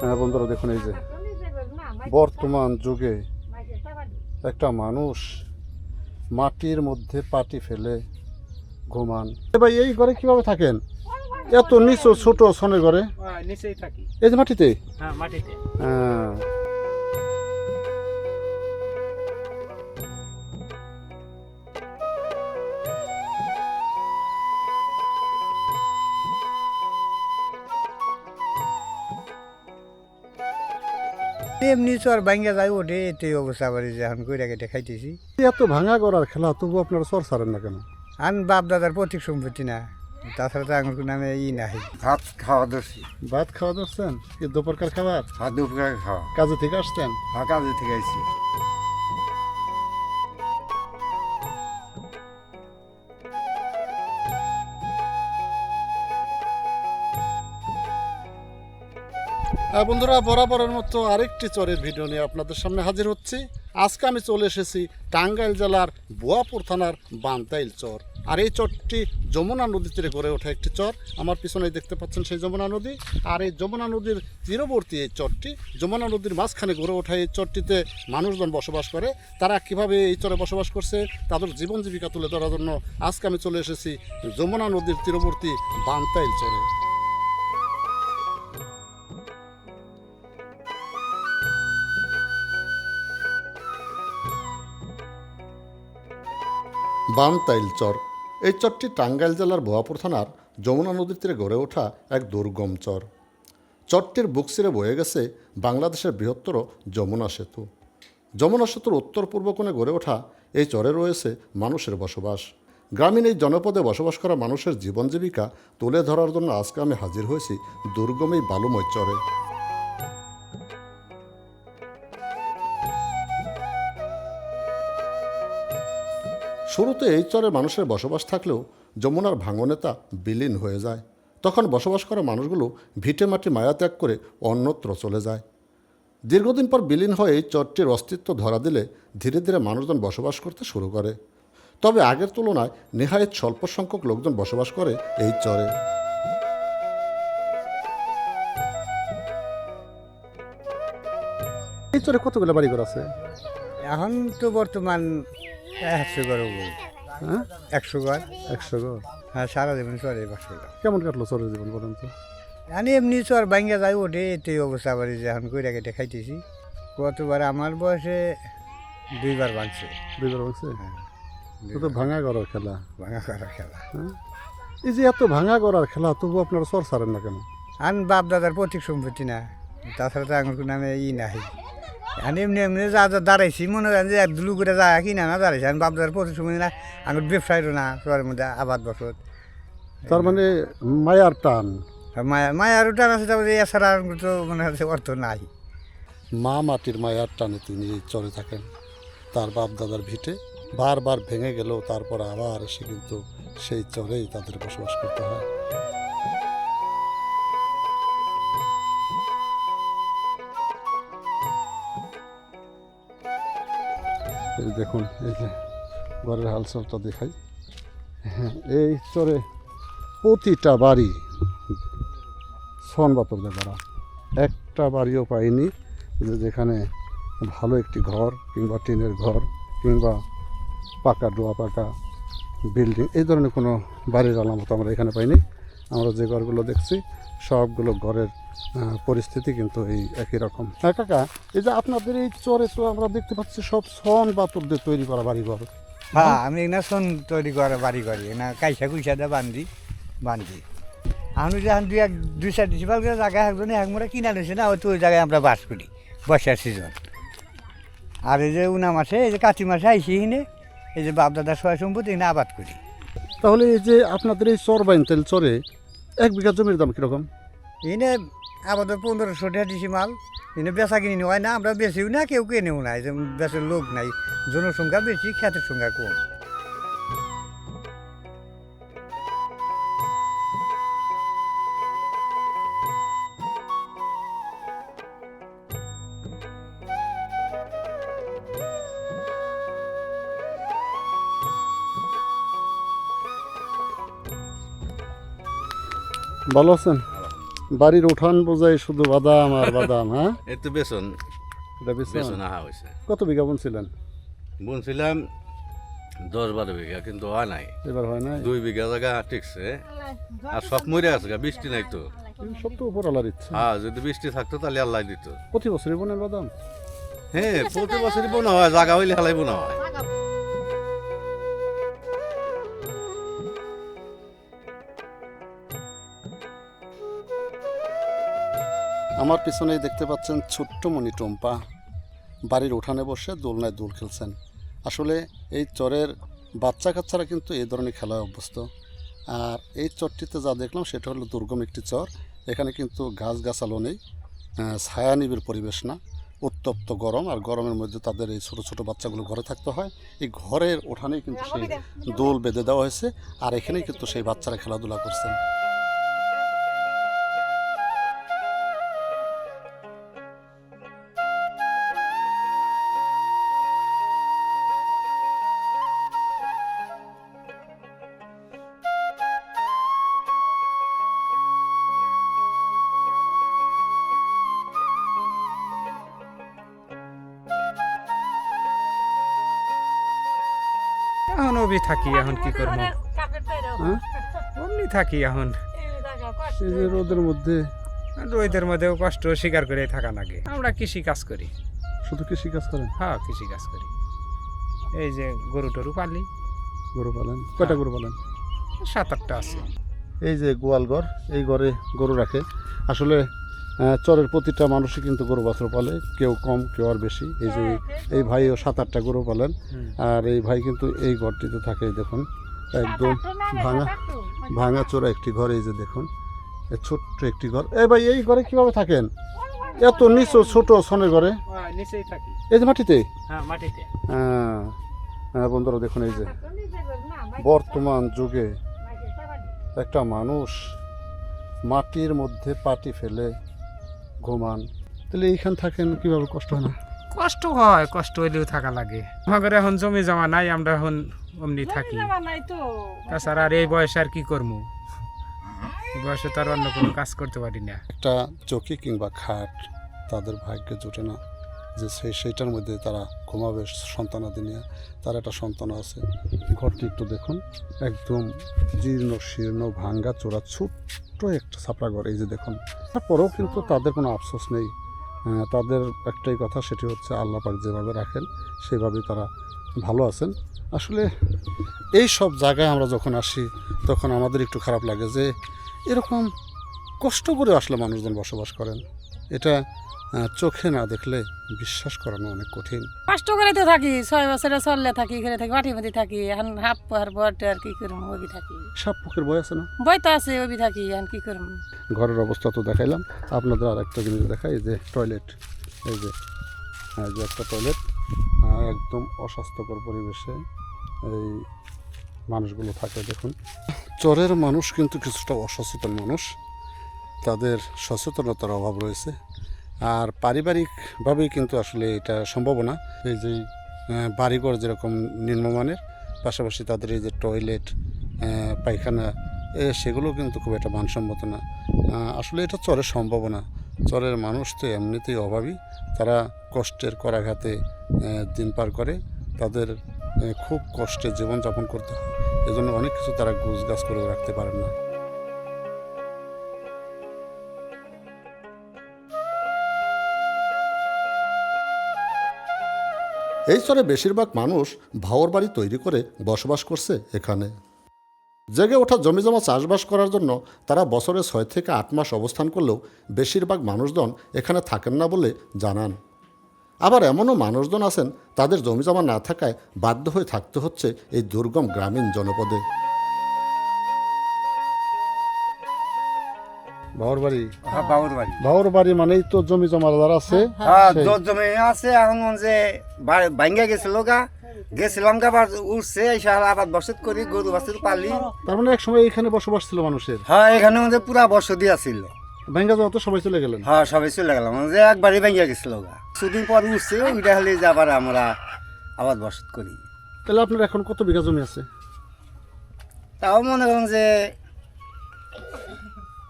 হ্যাঁ বন্ধুরা দেখুন এই যে। বর্তমান যুগে একটা মানুষ মাটির মধ্যে পাটি ফেলে ঘুমান। ভাই এই ঘরে কীভাবে থাকেন? এত নিচু ছোট সনের ঘরে? হ্যাঁ, নিচেই থাকি। এই যে মাটিতে? হ্যাঁ মাটিতে। হ্যাঁ। এমনি চর ভাঙ্গা যায় ওঠে এতে অবস্থা বাড়ি যে এখন কইরা কেটে খাইতেছি। এত ভাঙা করার খেলা তবু আপনারা চর সারেন না কেন? আন বাপ দাদার প্রতীক সম্পত্তি না তাছাড়া তো আঙুর কোনো নামে ই নাই। ভাত খাওয়া দোষী ভাত খাওয়া ধরছেন? কি দুপুরকার খাবার? ভাত দুপুরকার খাওয়া। কাজে থেকে আসছেন? হ্যাঁ কাজে থেকে আইসি বন্ধুরা, বরাবরের মতো আরেকটি চরের ভিডিও নিয়ে আপনাদের সামনে হাজির হচ্ছি। আজকে আমি চলে এসেছি টাঙ্গাইল জেলার বোয়াপুর থানার বান্তাইল চর। আর এই চরটি যমুনা নদী তীরে গড়ে ওঠা একটি চর। আমার পিছনে দেখতে পাচ্ছেন সেই যমুনা নদী। আর এই যমুনা নদীর তীরবর্তী এই চরটি, যমুনা নদীর মাঝখানে গড়ে ওঠা এই চরটিতে মানুষজন বসবাস করে। তারা কীভাবে এই চরে বসবাস করছে, তাদের জীবন জীবিকা তুলে ধরার জন্য আজকে আমি চলে এসেছি যমুনা নদীর তীরবর্তী বান্তাইল চরে। বানতাইল চর। এই চরটি টাঙ্গাইল জেলার ভুয়াপুর থানার যমুনা নদীর তীরে গড়ে ওঠা এক দুর্গম চর। চরটির বুক ছিঁড়ে বয়ে গেছে বাংলাদেশের বৃহত্তর যমুনা সেতু। যমুনা সেতুর উত্তর পূর্ব কোণে গড়ে ওঠা এই চরে রয়েছে মানুষের বসবাস। গ্রামীণ এই জনপদে বসবাস করা মানুষের জীবন জীবিকা তুলে ধরার জন্য আজকে আমি হাজির হয়েছি দুর্গম এই বালুময় চরে। শুরুতে এই চরে মানুষের বসবাস থাকলেও যমুনার ভাঙনে তা বিলীন হয়ে যায়। তখন বসবাস করা মানুষগুলো ভিটে মাটি মায়া ত্যাগ করে অন্যত্র চলে যায়। দীর্ঘদিন পর বিলীন হয়ে এই চরটির অস্তিত্ব ধরা দিলে ধীরে ধীরে মানুষজন বসবাস করতে শুরু করে। তবে আগের তুলনায় নেহায়েত স্বল্প সংখ্যক লোকজন বসবাস করে এই চরে। এই চরে কতগুলো বাড়িঘর আছে? এখন তো বর্তমান একশো ঘর হ্যাঁ? একশো ঘর একশো ঘর হ্যাঁ সারা জীবন চরে বাস করলাম কেমন কাটলো চরের জীবন বলেন তো? আমি এমনি চর ভাঙ্গা যায় ওঠে এতে অবস্থা বাড়ি যে এখন কইরা কেটে খাইতেছি। কতবার আমার বয়সে দুইবার ভাঙছে। দুইবার বলছে তো তো ভাঙা গড়ার খেলা। ভাঙা করা খেলা। এই যে এত ভাঙা গড়ার খেলা তবু আপনারা সর সারেন না কেন? আন বাপ দাদার প্রতীক সম্পত্তি না। তাছাড়া তো আমার নামে ই নাই। আমি এমনি এমনি যা যা দাঁড়াইছি মনে করেন যে এক দুলু করে যা কি না দাঁড়াইছি। আমি বাপ দাদার প্রতীক সম্পত্তি না আমার ব্যবসায়ীরও না চরের মধ্যে আবাদ বসত। তার মানে মায়ার টান। আর মায়া মায়ার টান আছে তারপরে এছাড়া আর তো মনে হচ্ছে অর্থ নাই। মা মাটির মায়ার টানে তিনি চরে থাকেন। তার বাপ দাদার ভিটে বারবার ভেঙে গেলেও তারপর আবার এসে কিন্তু সেই চরেই তাদের বসবাস করতে হয়। এই দেখুন, এই যে ঘরের হালচালটা দেখাই। হ্যাঁ এই চরে প্রতিটা বাড়ি, সন বাতক দেখারা একটা বাড়িও পাইনি। যেখানে ভালো একটি ঘর কিংবা টিনের ঘর কিংবা পাকা ডোয়া পাকা বিল্ডিং, এই ধরনের কোনো বাড়ির আলামত আমরা এখানে পাইনি। আমরা যে ঘরগুলো দেখছি সবগুলো ঘরের পরিস্থিতি কিন্তু এই একই রকম। হ্যাঁ কাকা এই যে আপনাদের এই চরে তো আমরা দেখতে পাচ্ছি সব সন বাতর দিয়ে তৈরি করা বাড়িঘর। হ্যাঁ আমি না সন তৈরি করা বাড়ি করি না কাইসা কুইসা দিয়ে বান্ধি বান্ধি। আমি যখন দুই এক দুই চার ডিসিপাল করে জায়গা একজনে একমরা কিনা নিয়েছে না হয়তো ওই জায়গায় আমরা বাস করি বর্ষার সিজন আর এই যে উনা মাসে এই যে কাতি মাসে আইসি হিনে এই যে বাপ দাদার সহায় সম্পত্তি এখানে আবাদ করি। তাহলে এই যে আপনাদের এই চর বাইনতেল চরে এক বিঘা জমির দাম কীরকম? এনে আমাদের পনেরোশো টাকা দিছি মাল। এনে বেচা কিনি হয় না, আমরা বেচিও না, কেউ কেনেও নাই, যে বেচার লোক নাই। জনসংখ্যা বেশি, খ্যাতের সংখ্যা কম। ভালো আছেন? বাড়ির উঠান বোঝাই শুধু বাদাম আর বাদাম হ্যাঁ? তো বেসন। এটা বেসন? আহা হয়েছে কত বিঘা বুনছিলেন? বুনছিলাম দশ বারো বিঘা কিন্তু হয় নাই। এবার হয় না দুই বিঘা জায়গা ঠিকছে আর সব মরে আছে গা, বৃষ্টি নাই তো। সব তো উপরওয়ালার ইচ্ছা। হ্যাঁ যদি বৃষ্টি থাকতো তাহলে আল্লাহ দিত। প্রতি বছরই বোনেন বাদাম? হ্যাঁ প্রতি বছরই বোনা হয় জায়গা হইলে হালাই বোনা হয়। আমার পিছনেই দেখতে পাচ্ছেন ছোট্ট মণি টম্পা। বাড়ির উঠানে বসে দোলনায় দোল খেলছেন। আসলে এই চরের বাচ্চা কাচ্চারা কিন্তু এই ধরনের খেলায় অভ্যস্ত। আর এই চরটিতে যা দেখলাম সেটা হলো দুর্গম একটি চর। এখানে কিন্তু গাছ গাছালো নেই ছায়া নিবিড় পরিবেশ না। উত্তপ্ত গরম আর গরমের মধ্যে তাদের এই ছোট ছোট বাচ্চাগুলো ঘরে থাকতে হয়। এই ঘরের উঠানেই কিন্তু সেই দোল বেঁধে দেওয়া হয়েছে। আর এখানেই কিন্তু সেই বাচ্চারা খেলাধুলা করছেন। এখন থাকি এখন কি করব? হ্যাঁ? অমনি থাকি এখন। রোদের মধ্যে। রোদের মধ্যেও কষ্ট স্বীকার করে থাকা লাগে। আমরা কৃষি কাজ করি। শুধু কৃষি কাজ করেন? হ্যাঁ কৃষি কাজ করি। এই যে গরু টরু পালি। গরু পালেন? কয়টা গরু পালেন? সাত আটটা আছে। এই যে গোয়াল ঘর এই ঘরে গরু রাখে। আসলে চরের প্রতিটা মানুষই কিন্তু গরু বাছুর পালে কেউ কম কেউ আর বেশি। এই যে এই ভাইও সাত আটটা গরু পালেন। আর এই ভাই কিন্তু এই ঘরটিতে থাকে দেখুন একদম ভাঙা ভাঙা চোরা একটি ঘর এই যে দেখুন ছোট্ট একটি ঘর। এই ভাই এই ঘরে কীভাবে থাকেন? এত নিচু ছোট সনের ঘরে? এই যে মাটিতে? হ্যাঁ মাটিতে। হ্যাঁ হ্যাঁ বন্ধুরা দেখুন এই যে। বর্তমান যুগে একটা মানুষ মাটির মধ্যে পাটি ফেলে ঘুমান। তাহলে এইখান থাকেন কীভাবে? কষ্ট হয় না? কষ্ট হয় কষ্ট হইলেও থাকা লাগে। আমাদের এখন জমি জমা নাই আমরা এখন অমনি থাকি। তাছাড়া আর এই বয়সে আর কি করব? এই বয়সে তো আর অন্য কোনো কাজ করতে পারি না। একটা চকি কিংবা খাট তাদের ভাগ্যে জোটে না। যে সেই সেইটার মধ্যে তারা ঘুমাবে সন্তানাদি নিয়ে, তার একটা সন্তান আছে। ঘরটি একটু দেখুন, একদম জীর্ণ শীর্ণ ভাঙ্গা চোরা ছোট্ট একটা ছাপড়া ঘর, এই যে দেখুন। তারপরেও কিন্তু তাদের কোনো আফসোস নেই। তাদের একটাই কথা, সেটি হচ্ছে আল্লাহ পাক যেভাবে রাখেন, সেভাবেই তারা ভালো আছেন। আসলে এই সব জায়গায় আমরা যখন আসি, তখন আমাদের একটু খারাপ লাগে যে এরকম কষ্ট করে আসলে মানুষজন বসবাস করেন। এটা চোখে না দেখলে বিশ্বাস করানো অনেক কঠিন। কষ্ট করে তো থাকি ছয় বছরে চললে থাকি এখানে থাকি মাটির মধ্যে থাকি এখন হাফ পাহাড় বট আর কি করব ওবি থাকি। সাপ পুকের বই আছে না? বই তো আছে ওবি থাকি এখন কি করব? ঘরের অবস্থা তো দেখাইলাম। আপনাদের আর একটা জিনিস দেখাই যে টয়লেট এই যে এই যে একটা টয়লেট একদম অস্বাস্থ্যকর পরিবেশে এই মানুষগুলো থাকে দেখুন। চরের মানুষ কিন্তু কিছুটা অসচেতন মানুষ। তাদের সচেতনতার অভাব রয়েছে। আর পারিবারিকভাবেই কিন্তু আসলে এটা সম্ভব না। এই যে বাড়িঘর যেরকম নিম্নমানের পাশাপাশি তাদের এই যে টয়লেট পায়খানা সেগুলো কিন্তু খুব একটা মানসম্মত না। আসলে এটা চরের সম্ভাবনা চরের মানুষ তো এমনিতেই অভাবী। তারা কষ্টের করাঘাতে দিন পার করে। তাদের খুব কষ্টে জীবনযাপন করতে হয়। এজন্য অনেক কিছু তারা গুছগাছ করে রাখতে পারেন না। এই স্তরে বেশিরভাগ মানুষ ভাওর বাড়ি তৈরি করে বসবাস করছে এখানে। জেগে ওঠা জমিজমা চাষবাস করার জন্য তারা বছরে ছয় থেকে আট মাস অবস্থান করলেও বেশিরভাগ মানুষজন এখানে থাকেন না বলে জানান। আবার এমনও মানুষজন আছেন, তাদের জমিজমা না থাকায় বাধ্য হয়ে থাকতে হচ্ছে এই দুর্গম গ্রামীণ জনপদে। বাড়ি হ্যাঁ বাবুর বাড়ি বাড়ি মানেই তো জমি জমাদার আছে। হ্যাঁ সেই- জমি আছে এখন যে ভাঙ্গা গেছিল গা। গেছিলাম গা আবার উঠছে এসে আর আবার বসত করি গরু বাছুর পালি। তার মানে এক সময় এখানে বসবাস ছিল মানুষের? হ্যাঁ এখানে যে পুরা বসতি আছিল। ভেঙ্গা যাওয়া তো সবাই চলে গেলেন? হ্যাঁ সবাই চলে গেলাম। যে একবারই ভাঙ্গা গেছিল গা। কিছুদিন পর উঠছে ওইটা হলে যে আবার আমরা আবার বসত করি। তাহলে আপনার এখন কত বিঘা জমি আছে? তাও মনে করেন যে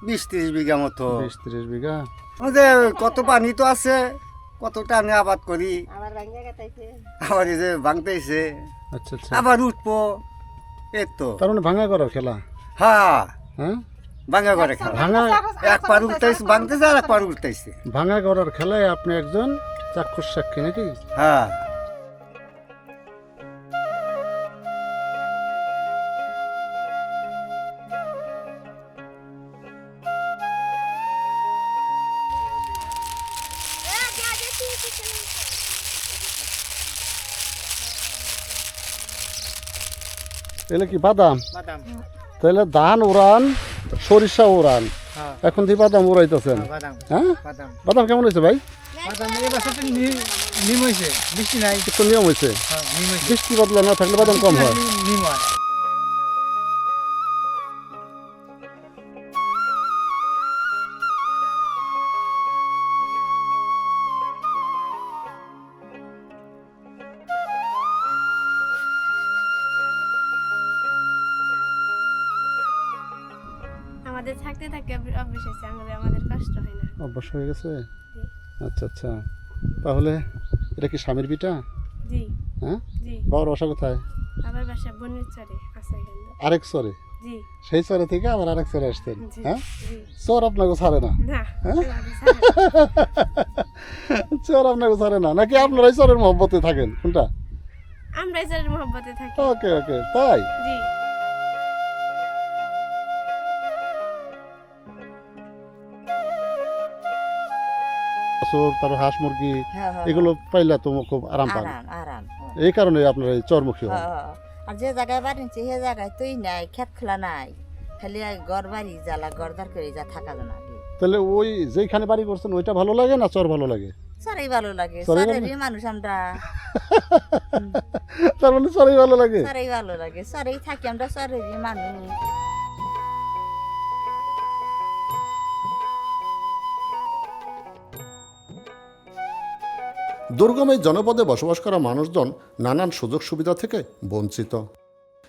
বিশ ত্রিশ বিঘা মতো। বিশ ত্রিশ বিঘা। যে কত পানি তো আছে কতটা আমি আবাদ করি। আবার এই যে ভাঙতেছে আচ্ছা আচ্ছা। আবার উঠবো। এই তো। তার মানে ভাঙা করার খেলা? হ্যাঁ। হ্যাঁ? ভাঙা করে খেলা। ভাঙা এক পার উঠতেছে ভাঙতেছে আর এক পার উঠতেছে ভাঙা করার খেলায় আপনি একজন চাক্ষুষ সাক্ষী নাকি? হ্যাঁ। এলে কি বাদাম? তাহলে ধান উড়ান সরিষা উড়ান। হ্যাঁ। এখন দিয়ে বাদাম উড়াইতেছেন। হ্যাঁ বাদাম। বাদাম। কেমন হয়েছে ভাই? নিয়ম হ্যাঁ, হয়েছে। বৃষ্টি বদলা না থাকলে বাদাম কম হয়। থাকতে থাকতে অভ- অভ্যেস হয়েছে আমাদের আমাদের কষ্ট হয় না। অভ্যাস হয়ে গেছে? আচ্ছা আচ্ছা। তাহলে এটা কি স্বামীর বিটা? জি। হ্যাঁ? জি। বাবার বাসা কোথায়? আবার বাসা বনের চরে আছে আরেক চরে? জি। সেই চরে থেকে আবার আরেক চরে আসতেন হ্যাঁ? চর আপনাকে ছাড়ে না হ্যাঁ? চর আপনাকে ছাড়ে না নাকি আপনারাই চরের মহব্বতে থাকেন? কোনটা? আমরা এই চরের মহব্বতে থাকি। ওকে ওকে। তাই? জি। বাছুর, তারপর হাঁস মুরগি হ্যাঁ, হ্যাঁ, এগুলো পাইলে তো খুব আরাম পান আরাম হ্যাঁ। এই কারণে আপনার এই চরমুখী হন। হ্যাঁ, হ্যাঁ। আর যে জায়গায় বাড়িছে সে জায়গায় তুই নাই খেত খোলা নাই। খালি ঘর বাড়ি জ্বালা গরদার করে যা থাকা জানা তাহলে ওই যেখানে বাড়ি করছেন ওইটা ভালো লাগে না চর ভালো লাগে? সরাই ভালো লাগে। ভালো মানুষ আমরা। তার মানে চরই ভালো লাগে? সরাই ভালো লাগে সরেই থাকি আমরা সরেরই মানুষ। দুর্গম এই জনপদে বসবাস করা মানুষজন নানান সুযোগ সুবিধা থেকে বঞ্চিত।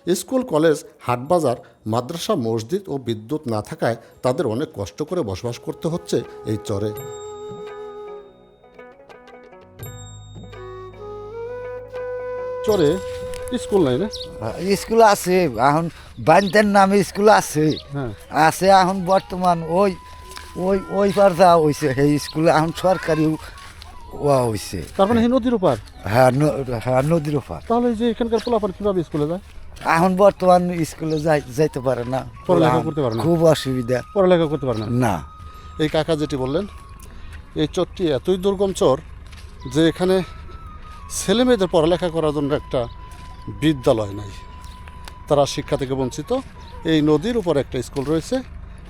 স্কুল কলেজ হাটবাজার মাদ্রাসা মসজিদ ও বিদ্যুৎ না থাকায় তাদের অনেক কষ্ট করে বসবাস করতে হচ্ছে এই চরে। চরে স্কুল নাই না স্কুল আছে এখন বান্তের নামে স্কুল আছে। হ্যাঁ। আছে এখন বর্তমান ওই ওই ওই পার যা হয়েছে সেই স্কুল এখন সরকারি ওয়া হয়েছে তার মানে এই নদীর উপর হ্যাঁ হ্যাঁ নদীর ওপার। তাহলে যে এখানকার পোলাপান কীভাবে স্কুলে যায়? এখন বর্তমান স্কুলে যাই যাইতে পারে না। পড়ালেখা করতে পারে না। খুব অসুবিধা। পড়ালেখা করতে পারে না? না। এই কাকা যেটি বললেন এই চরটি এতই দুর্গম চর যে এখানে ছেলে মেয়েদের পড়ালেখা করার জন্য একটা বিদ্যালয় নাই। তারা শিক্ষা থেকে বঞ্চিত। এই নদীর উপর একটা স্কুল রয়েছে।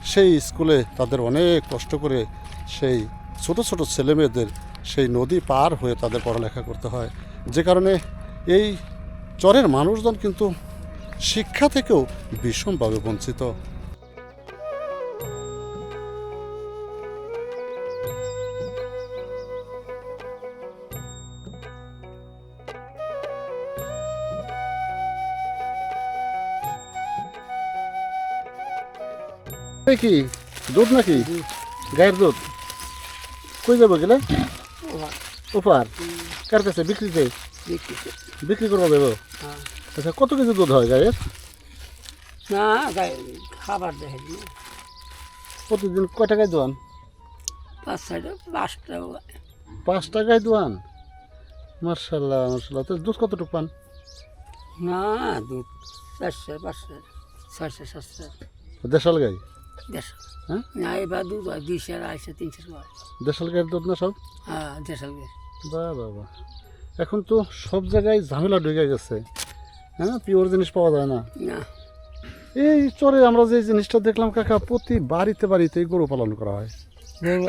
সেই স্কুলে তাদের অনেক কষ্ট করে সেই ছোট ছোট ছেলে মেয়েদের সেই নদী পার হয়ে তাদের পড়ালেখা করতে হয়। যে কারণে এই চরের মানুষজন কিন্তু শিক্ষা থেকেও ভীষণভাবে বঞ্চিত। কি দুধ নাকি? গায়ের দুধ। কই যাব গেলে? উপহার। কার কাছে? বিক্রিতে? বিক্রি করব দেবো আচ্ছা কত কেজি দুধ হয় গায়ের না খাবার দেখে প্রতিদিন কয় টাকায় দোয়ান? পাঁচ ছয়টা পাঁচটা পাঁচ টাকায় দোয়ান? মার্শাল্লাহ মার্শাল্লাহ। তো দুধ কতটুকু পান? না দুধ চারশো পাঁচশো ছয়শো সাতশো। দেশাল গাই? দেড়শো। হ্যাঁ? না এবার দুধ হয় দুইশো আড়াইশো তিনশো দেশাল গায়ের দুধ না সব? হ্যাঁ বাহ এখন তো সব জায়গায় ঝামেলা ঢুকে গেছে। হ্যাঁ পিওর জিনিস পাওয়া যায় না। না। এই চরে আমরা যে জিনিসটা দেখলাম কাকা প্রতি বাড়িতে বাড়িতে গরু পালন করা হয়। গরু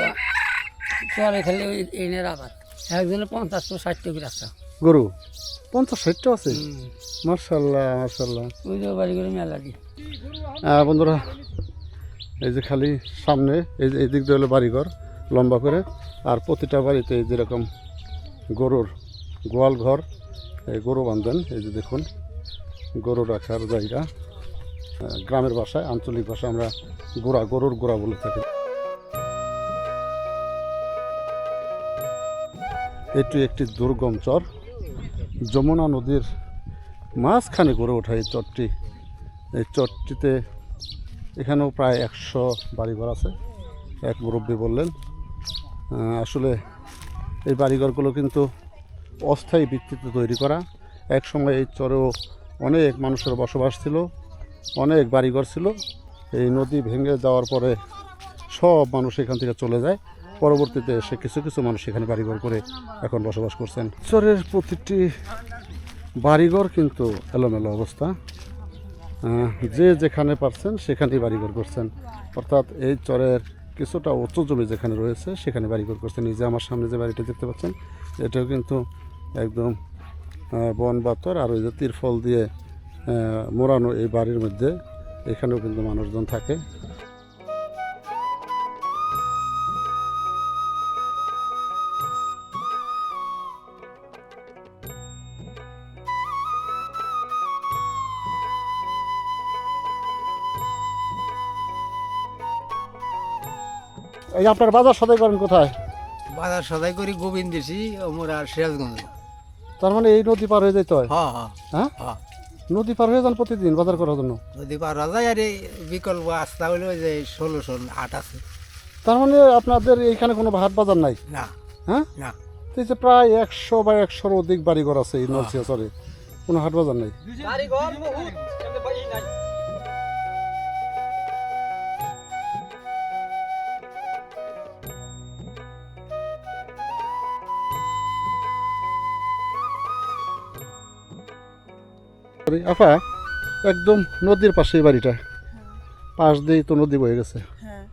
খেলে ওই এনের আবার একজনে পঞ্চাশ তো ষাট টাকা গরু? পঞ্চাশ ষাটটা আছে? মার্শাল্লাহ মার্শাল্লাহ ওই যে বাড়ি করে মেলা দিই বন্ধুরা এই যে খালি সামনে, এই যে এই দিক দিয়ে হলো বাড়িঘর, লম্বা করে। আর প্রতিটা বাড়িতে যেরকম গরুর গোয়াল ঘর, এই গরু বাঁধেন, এই যে দেখুন গরু রাখার জায়গা। গ্রামের ভাষায়, আঞ্চলিক ভাষায় আমরা গোড়া, গরুর গোড়া বলে থাকি। এটি একটি দুর্গম চর। যমুনা নদীর মাঝখানে গড়ে ওঠা এই চরটি। এই চরটিতে এখানেও প্রায় একশো বাড়িঘর আছে, এক মুরব্বী বললেন। আসলে এই বাড়িঘরগুলো কিন্তু অস্থায়ী ভিত্তিতে তৈরি করা। এক সময় এই চরেও অনেক মানুষের বসবাস ছিল, অনেক বাড়িঘর ছিল। এই নদী ভেঙে যাওয়ার পরে সব মানুষ এখান থেকে চলে যায়। পরবর্তীতে এসে কিছু কিছু মানুষ এখানে বাড়িঘর করে এখন বসবাস করছেন। চরের প্রতিটি বাড়িঘর কিন্তু এলোমেলো অবস্থা। যে যেখানে পারছেন, সেখানেই বাড়িঘর করছেন। অর্থাৎ এই চরের কিছুটা উচ্চ জমি যেখানে রয়েছে, সেখানে বাড়িঘর করছেন। এই যে আমার সামনে যে বাড়িটা দেখতে পাচ্ছেন, এটাও কিন্তু একদম বন বাতর আর ওই যে তিরফল দিয়ে মোড়ানো এই বাড়ির মধ্যে এখানেও কিন্তু মানুষজন থাকে। এই আপনার বাজার সদাই করেন কোথায়? বাজার সদাই করি গোবিন্দেশি আমরা সিরাজগঞ্জ। তার মানে এই নদী পার হয়ে যেতে হয়? হ্যাঁ হ্যাঁ। হ্যাঁ? হ্যাঁ। নদী পার হয়ে যান প্রতিদিন বাজার করার জন্য? যদি পারা যায় আর এই বিকল্প রাস্তা হলো ওই যে ষোলোশো আট আছে। তার মানে আপনাদের এইখানে কোনো হাট বাজার নাই? না। হ্যাঁ? না। তো প্রায় একশো বা একশোর অধিক বাড়িঘর আছে এই নলছিয়া চরে। কোনো হাট বাজার নাই। আরে আপা একদম নদীর পাশে এই বাড়িটা। পাশ দিয়েই তো নদী বয়ে গেছে। হ্যাঁ।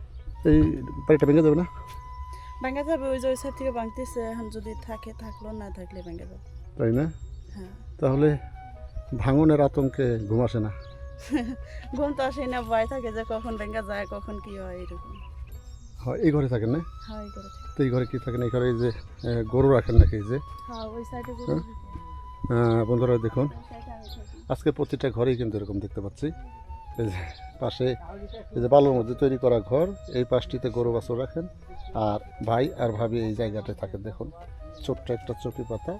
এই বাড়িটা ভেঙে যাবে না? ভাঙ্গা যাবে ওই যে ওই সাইড থেকে ভাঙতেছে। এখন যদি থাকে থাকল না থাকলে ভাঙ্গা যাবে। তাই না? হ্যাঁ। তাহলে ভাঙনের আতঙ্কে ঘুম আসে না। ঘুম তো আসে না ভয় থাকে যে কখন ভাঙ্গা যায় কখন কি হয় এরকম। হয় এই ঘরে থাকেন না? হয় করে থাকে। তো এই ঘরে কি থাকেন? এই ঘরে এই যে গরু রাখেন নাকি এই যে? হ্যাঁ ওই সাইডে হ্যাঁ? বন্ধুরা দেখুন, আজকে প্রতিটা ঘরেই কিন্তু এরকম দেখতে পাচ্ছি। এই যে পাশে, এই যে বালুর মধ্যে তৈরি করা ঘর, এই পাশটিতে গরু বাছুর রাখেন। আর ভাই আর ভাবি এই জায়গাটায় থাকেন, দেখুন। ছোট্ট একটা চকি পাতা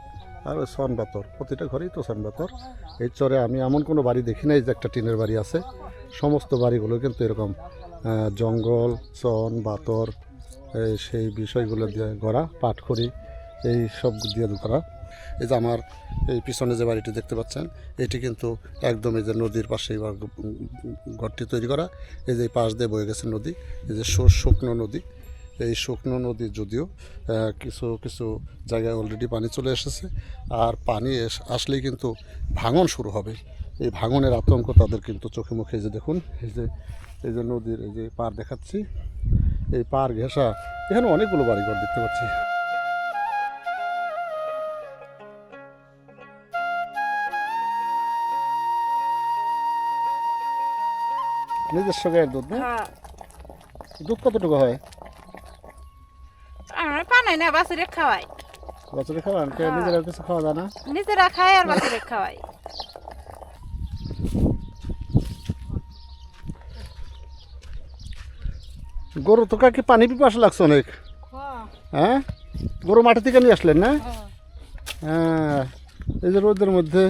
আর ওই সন বাতর প্রতিটা ঘরেই তো সন বাতর এই চরে আমি এমন কোনো বাড়ি দেখি নাই যে একটা টিনের বাড়ি আছে। সমস্ত বাড়িগুলো কিন্তু এরকম জঙ্গল সন বাতর সেই বিষয়গুলো দিয়ে গড়া, পাটখড়ি, এই সব দিয়ে করা এই যে আমার এই পিছনে যে বাড়িটি দেখতে পাচ্ছেন, এটি কিন্তু একদম এই যে নদীর পাশে ঘরটি তৈরি করা। এই যে পাশ দিয়ে বয়ে গেছে নদী, এই যে শুকনো নদী। এই শুকনো নদী যদিও কিছু কিছু জায়গায় অলরেডি পানি চলে এসেছে। আর পানি আসলেই কিন্তু ভাঙন শুরু হবে। এই ভাঙনের আতঙ্ক তাদের কিন্তু চোখে মুখে যে দেখুন, এই যে এই যে নদীর এই যে পার দেখাচ্ছি। এই পার ঘেঁষা, এখানে অনেকগুলো বাড়িঘর দেখতে পাচ্ছি। নিজস্ব গায়ের দুধ না? হ্যাঁ। দুধ কতটুকু হয়? আমরা পানাই না বাছুরে খাওয়াই বছরে খাওয়ান? কে নিজেরা কিছু খাওয়া যায় না? নিজেরা খাই আর বাছুরে খাওয়াই গরু তো কাকি পানি পিপাস লাগছে অনেক। হ্যাঁ। গরু মাঠে থেকে নিয়ে আসলেন না? হ্যাঁ। এই যে রোদের মধ্যে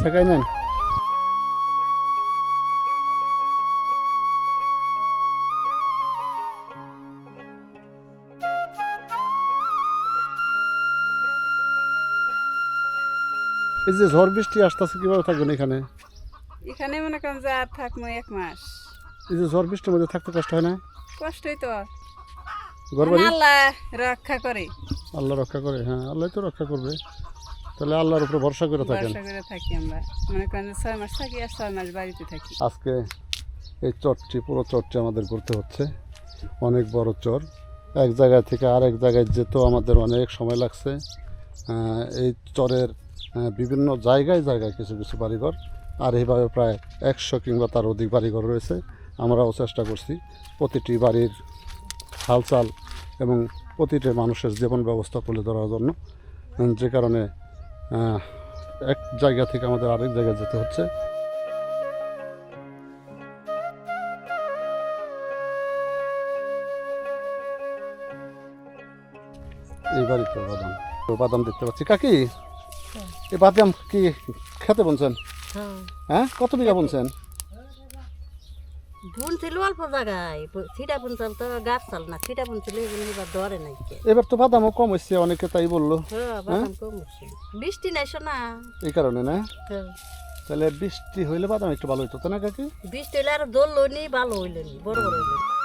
শেখাই নেন যে ঝড় বৃষ্টি আসতেছে কীভাবে থাকবেন এখানে? এখানে মনে করেন যে আর থাকব এক মাস। এই যে ঝড় বৃষ্টির মধ্যে থাকতে কষ্ট হয় না? কষ্টই তো। ঘর আল্লাহ রক্ষা করে। আল্লাহ রক্ষা করে হ্যাঁ আল্লাহ তো রক্ষা করবে। তাহলে আল্লাহর উপরে ভরসা করে থাকেন। ভরসা করে থাকি আমরা। মনে করেন ছয় মাস থাকি আর ছয় মাস বাড়িতে থাকি। আজকে এই চরটি পুরো চরটি আমাদের ঘুরতে হচ্ছে। অনেক বড় চর। এক জায়গা থেকে আরেক জায়গায় যেতেও আমাদের অনেক সময় লাগছে। এই চরের বিভিন্ন জায়গায় জায়গায় কিছু কিছু বাড়িঘর, আর এইভাবে প্রায় একশো কিংবা তার অধিক বাড়িঘর রয়েছে। আমরাও চেষ্টা করছি প্রতিটি বাড়ির হালচাল এবং প্রতিটি মানুষের জীবন ব্যবস্থা তুলে ধরার জন্য। যে কারণে এক জায়গা থেকে আমাদের আরেক জায়গায় যেতে হচ্ছে। এই বাড়িতে উপাদান। উপাদান দেখতে পাচ্ছি। কাকি? এই বাদাম কি খেতে বলছেন? হ্যাঁ। কত বিঘা বলছেন? বুন ছিল অল্প জায়গায় ছিটা বুন চাল তো গাছ চাল না ছিটা বুন ছিল এবার ধরে নাই এবার তো বাদামও কম হচ্ছে অনেকে তাই বলল। হ্যাঁ বাদাম কম হচ্ছে বৃষ্টি নাই শোনা এই কারণে না? হ্যাঁ। তাহলে বৃষ্টি হইলে বাদাম একটু ভালো হইতো না কাকি? বৃষ্টি হইলে আর দোল লইনি ভালো হইলেনি বড় বড় হইলেনি।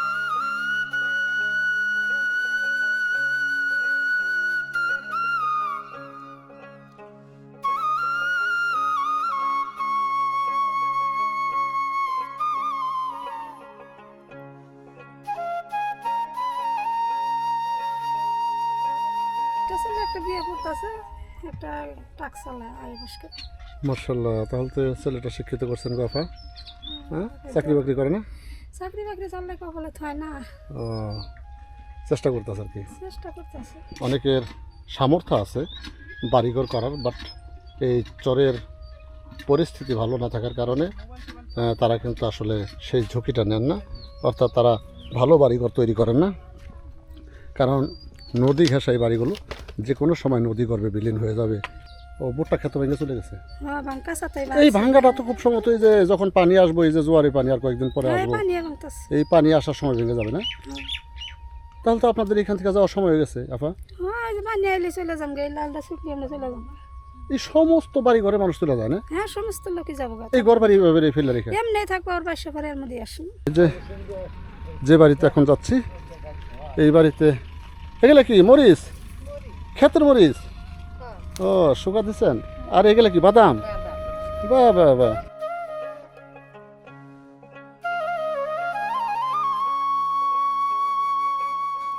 বিয়ে করতেছে একটা টাক চালায় আই মার্শাল্লাহ তাহলে তো ছেলেটা শিক্ষিত করছেন গাফা হ্যাঁ চাকরি বাকরি করে না? চাকরি বাকরি চাললে কপালে থয় না। ও চেষ্টা করতেছে আর কি। চেষ্টা করতেছে। অনেকের সামর্থ্য আছে বাড়িঘর করার বাট এই চরের পরিস্থিতি ভালো না থাকার কারণে তারা কিন্তু আসলে সেই ঝুঁকিটা নেন না। অর্থাৎ তারা ভালো বাড়িঘর তৈরি করেন না। কারণ নদী ঘেঁষা এই বাড়িগুলো যে কোনো সময় নদী গর্ভে বিলীন হয়ে যাবে। ও বোটটা খেতে ভেঙে চলে গেছে? হ্যাঁ এই ভাঙ্গাটা তো খুব সম্ভবত এই যে যখন পানি আসব এই যে জোয়ারি পানি আর কয়েকদিন পরে হ্যাঁ আসব। এই পানি আসার সময় ভেঙে যাবে না? তাহলে তো আপনাদের এখান থেকে যাওয়ার সময় হয়ে গেছে আপা হ্যাঁ এই এই এই সমস্ত বাড়ি ঘরে মানুষ তুলে যায় না? হ্যাঁ সমস্ত লোকই যাব এই ঘর বাড়ি এভাবে ফেলে রেখে। এমনি থাকব আর বাইশো ঘরের মধ্যে আসুন যে যে বাড়িতে এখন যাচ্ছি এই বাড়িতে এগুলা কি মরিচ? ক্ষেতের মরিচ? ও শুকা দিচ্ছেন আর এগুলা কি বাদাম? বাহ বাহ বা।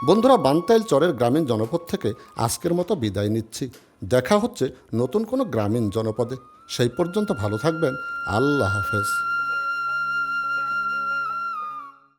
বন্ধুরা বানতাইল চরের গ্রামীণ জনপদ থেকে আজকের মতো বিদায় নিচ্ছি। দেখা হচ্ছে নতুন কোনো গ্রামীণ জনপদে। সেই পর্যন্ত ভালো থাকবেন। আল্লাহ হাফেজ।